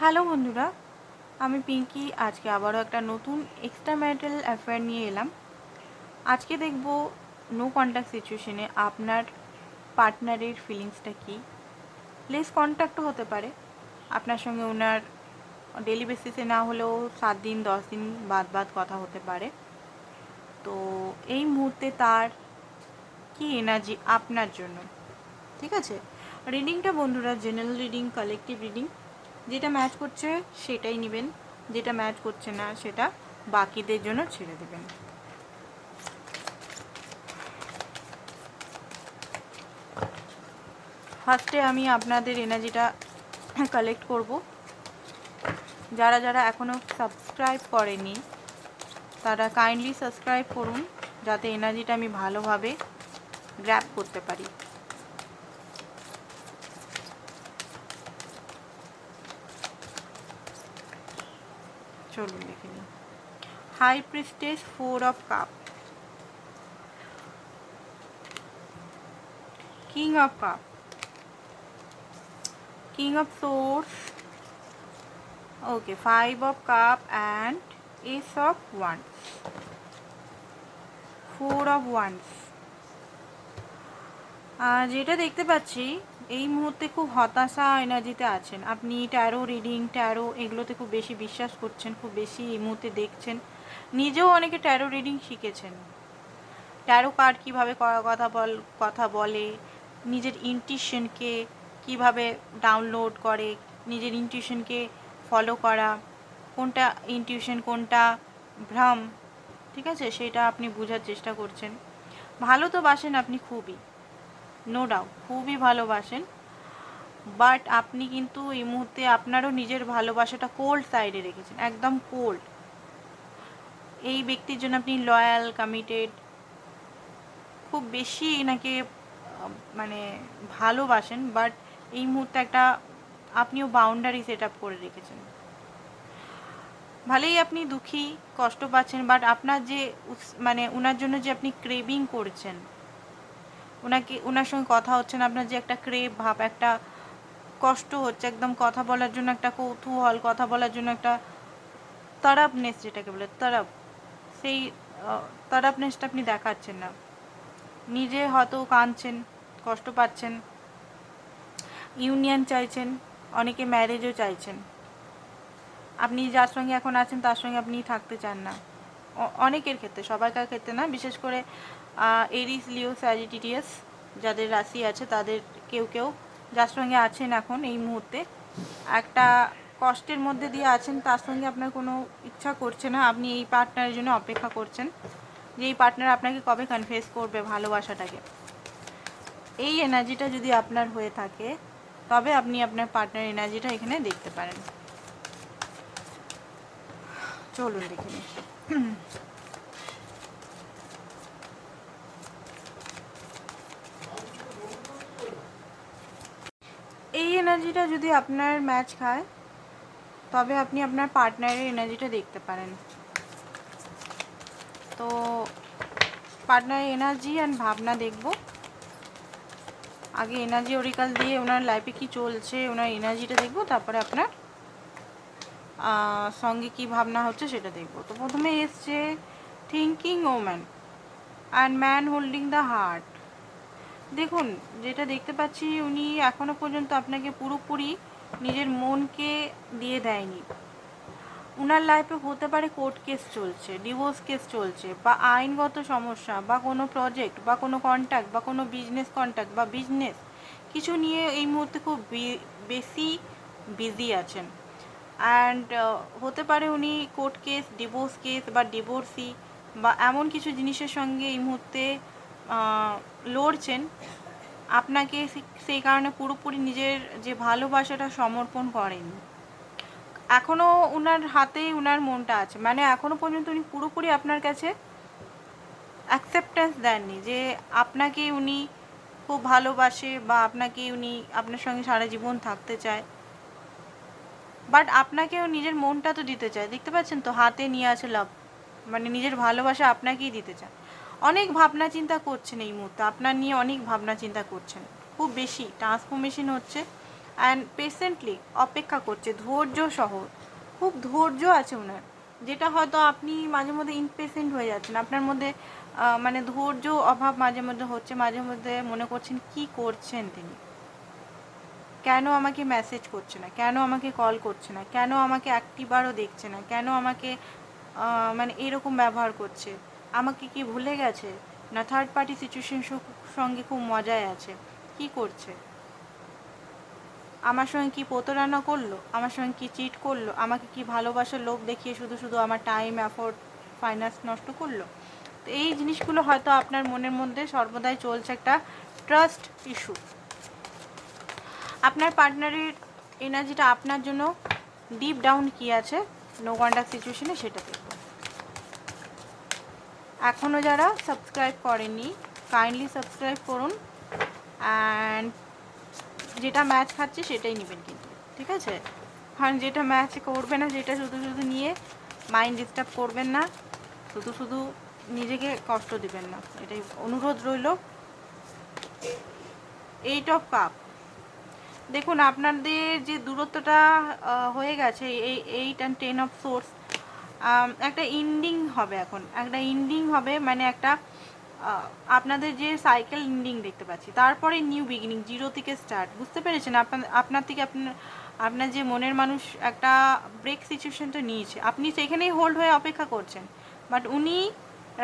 Hello বন্ধুরা, আমি পিঙ্কি। আজকে আবারও একটা নতুন এক্সট্রা ম্যারিটাল অ্যাফেয়ার নিয়ে এলাম। আজকে দেখব নো কন্ট্যাক্ট সিচুয়েশনে আপনার পার্টনারের ফিলিংসটা কী। লেস কন্ট্যাক্টও হতে পারে। আপনার সঙ্গে ওনার ডেলি বেসিসে না হলেও সাত দিন, দশ দিন বাদ বাদ কথা হতে পারে। তো এই মুহূর্তে তার কি এনার্জি আপনার জন্য? ঠিক আছে? রিডিংটা বন্ধুরা জেনারেল রিডিং কালেকটিভ রিডিং যেটা ম্যাচ করছে সেটাই নেবেন, যেটা ম্যাচ করছে না সেটা বাকিদের জন্য ছেড়ে দেবেন। ফার্স্টে আমি আপনাদের এনার্জিটা কালেক্ট করব। যারা যারা এখনও সাবস্ক্রাইব করেনি, তারা কাইন্ডলি সাবস্ক্রাইব করুন, যাতে এনার্জিটা আমি ভালোভাবে গ্র্যাপ করতে পারি। চলুন দেখে নিই। High priestess four of cup king of cup king of swords okay five of cup and ace of wands four of wands যেটা দেখতে পাচ্ছি এই মুহূর্তে খুব হতাশা এনার্জিতে আছেন। আপনি ট্যারো রিডিং ট্যারো এগুলোতে খুব বেশি বিশ্বাস করছেন, খুব বেশি এই মুহূর্তে দেখছেন। নিজেও অনেকে ট্যারো রিডিং শিখেছেন। ট্যারো কার্ড কীভাবে কথা বল, কথা বলে, নিজের ইনটিউশনকে কীভাবে ডাউনলোড করে, নিজের ইনটিউশনকে ফলো করা, কোনটা ইনটিউশন কোনটা ভ্রম, ঠিক আছে? সেটা আপনি বোঝার চেষ্টা করছেন। ভালো তো বাসেন আপনি খুবই। নো ডাউট খুবই ভালোবাসেন। বাট আপনি কিন্তু এই মুহূর্তে আপনারও নিজের ভালোবাসাটা কোল্ড সাইডে রেখেছেন, একদম কোল্ড এই ব্যক্তির জন্য আপনি লয়াল কমিটেড খুব বেশি এনাকে মানে ভালোবাসেন বাট এই মুহূর্তে একটা আপনিও বাউন্ডারি সেট আপ করে রেখেছেন। ভালোই আপনি দুঃখী, কষ্ট পাচ্ছেন বাট আপনার যে মানে ওনার জন্য যে আপনি ক্রেভিং করছেন ওনাকে ওনার সঙ্গে কথা হচ্ছে না। আপনার যে একটা ক্রেপ ভাব, একটা কষ্ট হচ্ছে একদম কথা বলার জন্য, একটা কৌতূহল, কথা বলার জন্য, একটা তারাপনেস যেটাকে বলে, তারাপ। সেই তারাপনেসটা আপনি দেখাচ্ছেন না। নিজে হয়তো কাঁদছেন, কষ্ট পাচ্ছেন, ইউনিয়ন চাইছেন, অনেকে ম্যারেজও চাইছেন। আপনি যার সঙ্গে এখন আছেন, তার সঙ্গে আপনি থাকতে চান না। অনেকের ক্ষেত্রে, সবাইকার ক্ষেত্রে না, বিশেষ করে এরিস, লিও, স্যাজিটিরিয়াস যাদের রাশি আছে, তাদের কেউ কেউ যার সঙ্গে আছেন এখন এই মুহূর্তে। একটা কষ্টের মধ্যে দিয়ে আছেন, তার সঙ্গে আপনার কোনো ইচ্ছা করছে না। আপনি এই পার্টনারের জন্য অপেক্ষা করছেন যে এই পার্টনার আপনাকে কবে কনফেস করবে ভালোবাসাটাকে। এই এনার্জিটা যদি আপনার হয়ে থাকে, তবে আপনি আপনার পার্টনার এনার্জিটা এখানে দেখতে পারেন। চলুন দেখে নিই। এনার্জিটা যদি আপনার ম্যাচ খায়, তবে আপনি আপনার পার্টনারের এনার্জিটা দেখতে পারেন। তো পার্টনারের এনার্জি অ্যান্ড ভাবনা দেখব। আগে এনার্জি ওরিকাল দিয়ে ওনার লাইফে কি চলছে, ওনার এনার্জিটা দেখব, তারপরে আপনার সঙ্গে কি ভাবনা হচ্ছে সেটা দেখব। তো প্রথমে এসছে thinking woman and man holding the heart দেখুন, যেটা দেখতে পাচ্ছি, উনি এখনও পর্যন্ত আপনাকে পুরোপুরি নিজের মনকে দিয়ে দেয়নি। উনার লাইফে হতে পারে কোর্ট কেস চলছে ডিভোর্স কেস চলছে, বা আইনগত সমস্যা, বা কোনো প্রজেক্ট বা কোনো কন্ট্যাক্ট বা কোনো বিজনেস কন্ট্যাক্ট বা বিজনেস কিছু নিয়ে এই মুহূর্তে খুব বেশি বিজি আছেন। অ্যান্ড হতে পারে উনি কোর্ট কেস ডিভোর্স কেস বা ডিভোর্সি বা এমন কিছু জিনিসের সঙ্গে এই মুহূর্তে লড়ছেন, আপনাকে সেই কারণে পুরোপুরি নিজের যে ভালোবাসাটা সমর্পণ করেনি এখনও উনার হাতেই উনার মনটা আছে। মানে এখনও পর্যন্ত উনি পুরোপুরি আপনার কাছে অ্যাকসেপ্টেন্স দেননি যে আপনাকে উনি খুব ভালোবাসে বা আপনাকে উনি আপনার সঙ্গে সারা জীবন থাকতে চায়। বাট আপনাকেও নিজের মনটা তো দিতে চায়। দেখতে পাচ্ছেন তো, হাতে নিয়ে আছে লাভ মানে নিজের ভালোবাসা আপনাকেই দিতে চায়। অনেক ভাবনা চিন্তা করছেন এই মুহূর্তে। আপনার নিয়ে অনেক ভাবনা চিন্তা করছেন। খুব বেশি। ট্রান্সফরমেশন হচ্ছে। অ্যান্ড পেশেন্টলি অপেক্ষা করছে। ধৈর্য সহ। খুব ধৈর্য আছে ওনার যেটা হয়তো আপনি মাঝে মধ্যে ইনপেশেন্ট হয়ে যাচ্ছেন। আপনার মধ্যে মানে ধৈর্য অভাব মাঝে মধ্যে হচ্ছে। মাঝে মধ্যে মনে করছেন কি করছেন তিনি? কেন আমাকে মেসেজ করছে না? কেন আমাকে কল করছে না? কেন আমাকে একটিবারও দেখছে না? কেন আমাকে মানে এরকম ব্যবহার করছে? আমাকে কি ভুলে গেছে? না থার্ড পার্টি সিচুয়েশন সঙ্গে খুব মজায় আছে। কি করছে? আমার সঙ্গে কি প্রতারণা করল? আমার সঙ্গে কি চিট করল? আমাকে কি ভালোবাসার লোভ দেখিয়ে শুধু শুধু আমার টাইম অ্যাফোর্ড ফাইন্যান্স নষ্ট করল? তো এই জিনিসগুলো হয়তো আপনার মনের মধ্যে সর্বদাই চলছে একটা ট্রাস্ট ইস্যু আপনার পার্টনারের এনার্জিটা আপনার জন্য ডিপ ডাউন কি আছে? নো কন্ট্যাক্ট সিচুয়েশনে সেটা দেখব এখনও যারা সাবস্ক্রাইব করেনি কাইন্ডলি সাবস্ক্রাইব করুন অ্যান্ড যেটা ম্যাচ খাচ্ছে সেটাই নেবেন কিন্তু, ঠিক আছে? কারণ যেটা ম্যাচ করবে না, যেটা শুধু শুধু নিয়ে মাইন্ড ডিস্টার্ব করবেন না, শুধু শুধু নিজেকে কষ্ট দিবেন না, এটাই অনুরোধ রইল। এইট অফ কাপ দেখুন, আপনাদের যে দূরত্বটা হয়ে গেছে, এই eight and ten of swords একটা ইন্ডিং হবে এখন। একটা ইন্ডিং হবে মানে একটা আপনাদের যে সাইকেল ইন্ডিং দেখতে পাচ্ছি। তারপরে নিউ বিগিনিং জিরো থেকে স্টার্ট বুঝতে পেরেছেন? আপনার আপনার থেকে আপনার আপনার যে মনের মানুষ একটা ব্রেক সিচুয়েশনটা নিয়েছে। আপনি সেখানেই হোল্ড হয়ে অপেক্ষা করছেন। বাট উনি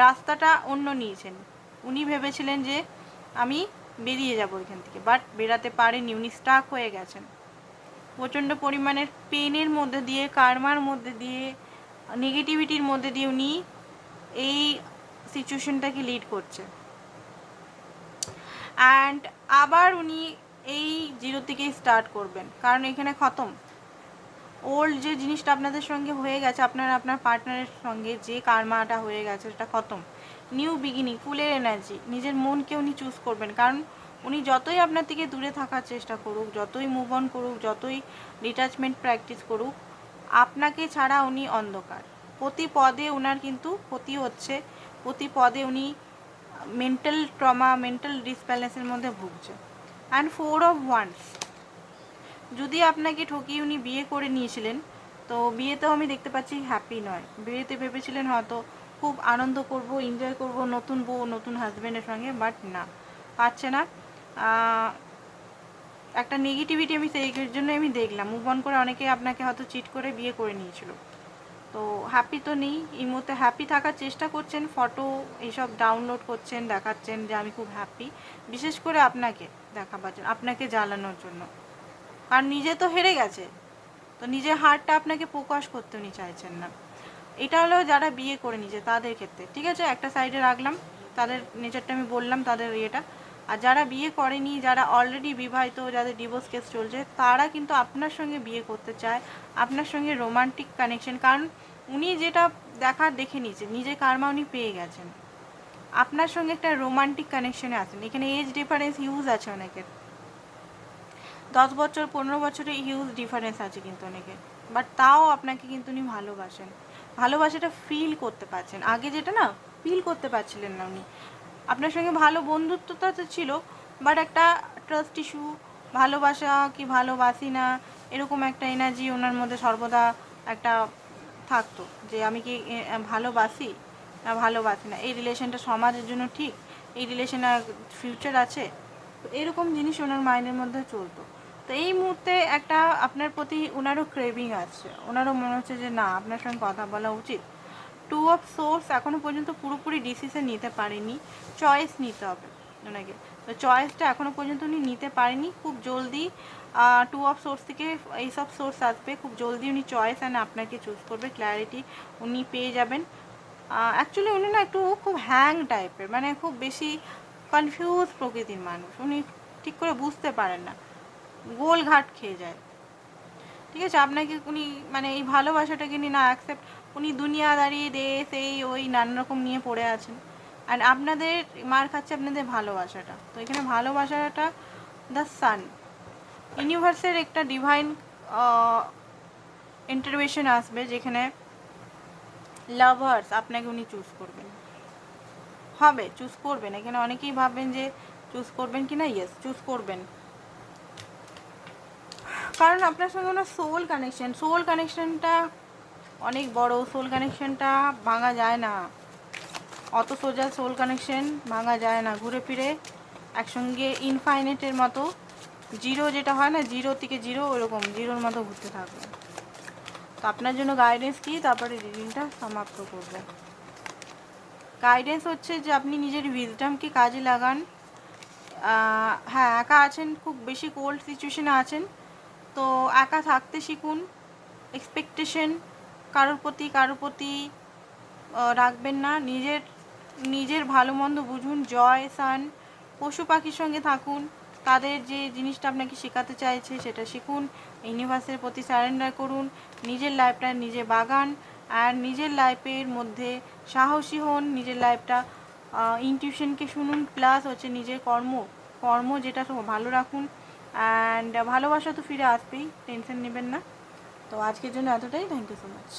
রাস্তাটা অন্য নিয়েছেন। উনি ভেবেছিলেন যে আমি বেরিয়ে যাব এখান থেকে। বাট বেরাতে পারেননি। উনি স্টাক হয়ে গেছেন। প্রচণ্ড পরিমাণের পেনের মধ্যে দিয়ে কার্মার মধ্যে দিয়ে নেগেটিভিটির মধ্যে দিয়ে উনি এই সিচুয়েশনটাকে লিড করছে অ্যান্ড আবার উনি এই জিরো থেকেই স্টার্ট করবেন, কারণ এখানে খতম। ওল্ড যে জিনিসটা আপনাদের সঙ্গে হয়ে গেছে, আপনার আপনার পার্টনারের সঙ্গে যে কারমাটা হয়ে গেছে, সেটা খতম। নিউ বিগিনিং ফুলের এনার্জি নিজের মনকে উনি চুজ করবেন। কারণ উনি যতই আপনার থেকে দূরে থাকার চেষ্টা করুক, যতই মুভ অন করুক, যতই ডিটাচমেন্ট প্র্যাকটিস করুক আপনাকে ছাড়া উনি অন্ধকার। প্রতি পদে ওনার কিন্তু ক্ষতি হচ্ছে। প্রতি পদে উনি মেন্টাল ট্রমা মেন্টাল ডিসব্যালেন্সের মধ্যে ভুগছে অ্যান্ড ফোর অফ ওয়ান্স যদি আপনাকে ঠকিয়ে উনি বিয়ে করে নিয়েছিলেন, তো বিয়েতেও আমি দেখতে পাচ্ছি হ্যাপি নয়। বিয়েতে ভেবেছিলেন হয়তো খুব আনন্দ করব এনজয় করব, নতুন বউ, নতুন হাজব্যান্ডের সঙ্গে বাট না, পাচ্ছে না। একটা নেগেটিভিটি আমি সেই জন্য আমি দেখলাম। মুভ অন করে অনেকে আপনাকে হয়তো চিট করে বিয়ে করে নিয়েছিল। তো হ্যাপি তো নেই। এই মুহূর্তে হ্যাপি থাকার চেষ্টা করছেন ফটো এইসব ডাউনলোড করছেন, দেখাচ্ছেন যে আমি খুব হ্যাপি বিশেষ করে আপনাকে দেখাবার জন্য, আপনাকে জ্বালানোর জন্য। কারণ নিজে তো হেরে গেছে। তো নিজের হারটা আপনাকে প্রকাশ করতে উনি চাইছেন না। এটা হলো যারা বিয়ে করে নিয়েছে তাদের ক্ষেত্রে। ঠিক আছে, একটা সাইডে রাখলাম। তাদের নেচারটা আমি বললাম তাদের ইয়েটা। আর যারা বিয়ে করেনি, যারা অলরেডি বিবাহিত, যাদের ডিভোর্স কেস চলছে, তারা কিন্তু আপনার সঙ্গে বিয়ে করতে চায়, আপনার সঙ্গে রোমান্টিক কানেকশন কারণ উনি যেটা দেখা দেখে নিয়েছে নিজের কারমা উনি পেয়ে গেছেন। আপনার সঙ্গে একটা রোমান্টিক কানেকশনে আছেন। এখানে এজ ডিফারেন্স ইউজ আছে অনেকের। দশ বছর, পনেরো বছরের হিউজ ডিফারেন্স আছে কিন্তু অনেকের। বাট তাও আপনাকে কিন্তু উনি ভালোবাসেন। ভালোবাসাটা ফিল করতে পারছেন। আগে যেটা না ফিল করতে পারছিলেন না উনি। আপনার সঙ্গে ভালো বন্ধুত্বটা তো ছিল বাট একটা ট্রাস্ট ইস্যু ভালোবাসা কি ভালোবাসি না, এরকম একটা এনার্জি ওনার মধ্যে সর্বদা একটা থাকতো, যে আমি কি ভালোবাসি না ভালোবাসি না? এই রিলেশনটা সমাজের জন্য ঠিক, এই রিলেশনে ফিউচার আছে? তো এরকম জিনিস ওনার মাইন্ডের মধ্যে চলতো। তো এই মুহূর্তে একটা আপনার প্রতি ওনারও ক্রেভিং আছে, ওনারও মনে হচ্ছে যে না, আপনার সঙ্গে কথা বলা উচিত। টু অফ সোর্স এখনও পর্যন্ত পুরোপুরি ডিসিশন নিতে পারেনি। চয়েস নিতে হবে। ওনাকে তো চয়েসটা এখনও পর্যন্ত উনি নিতে পারেনি। খুব জলদি টু অফ সোর্স থেকে এইসব সোর্স আসবে। খুব জলদি উনি চয়েস অ্যান্ড আপনাকে চুজ করবে। ক্ল্যারিটি উনি পেয়ে যাবেন। অ্যাকচুয়ালি উনি না একটু খুব হ্যাং টাইপের মানে খুব বেশি কনফিউজ প্রকৃতির মানুষ। উনি ঠিক করে বুঝতে পারেন না। গোলঘাট খেয়ে যায়। ঠিক আছে? আপনাকে উনি মানে এই ভালোবাসাটাকে নিয়ে না অ্যাকসেপ্ট উনি দুনিয়াদারি দেশ এই ওই নানান রকম নিয়ে পড়ে আছেন। আর আপনাদের মার খাচ্ছে আপনাদের ভালোবাসাটা। তো এখানে ভালোবাসাটা দ্য সান ইউনিভার্সের একটা ডিভাইন ইন্টারভেশন আসবে যেখানে লাভার্স আপনাকে উনি চুজ করবেন। হবে চুজ করবেন। এখানে অনেকেই ভাববেন যে চুজ করবেন কি না? ইয়েস চুজ করবেন। কারণ আপনার সঙ্গে ওনার সোল কানেকশন সোল কানেকশনটা অনেক বড় সোল কানেকশনটা ভাঙা যায় না। অত সোজা সোল কানেকশন ভাঙা যায় না। ঘুরে ফিরে একসঙ্গে ইনফাইনেটের মতো জিরো যেটা হয় না জিরো থেকে জিরো ওরকম জিরোর মতো ঘুরতে থাকবে। তো আপনার জন্য গাইডেন্স কি? তারপরে রিডিংটা সমাপ্ত করব। গাইডেন্স হচ্ছে যে আপনি নিজের উইজডামকে কাজে লাগান। হ্যাঁ একা আছেন, খুব বেশি কোল্ড সিচুয়েশনে আছেন। তো একা থাকতে শিখুন। এক্সপেকটেশন কারোর প্রতি কারোর প্রতি রাখবেন না। নিজের নিজের ভালো মন্দ বুঝুন, জয়, সান, পশু পাখির সঙ্গে থাকুন। তাদের যে জিনিসটা আপনাকে শেখাতে চাইছে সেটা শিখুন, ইউনিভার্সের প্রতি স্যারেন্ডার করুন, নিজের লাইফটা নিজে বাগান, আর নিজের লাইফের মধ্যে সাহসী হন, নিজের লাইফটা ইনটিউশনকে শুনুন, প্লাস হচ্ছে নিজের কর্ম কর্ম যেটা ভালো রাখুন, অ্যান্ড ভালোবাসা তো ফিরে আসবেই, টেনশন নেবেন না। তো আজকের জন্য এতটাই। Thank you so much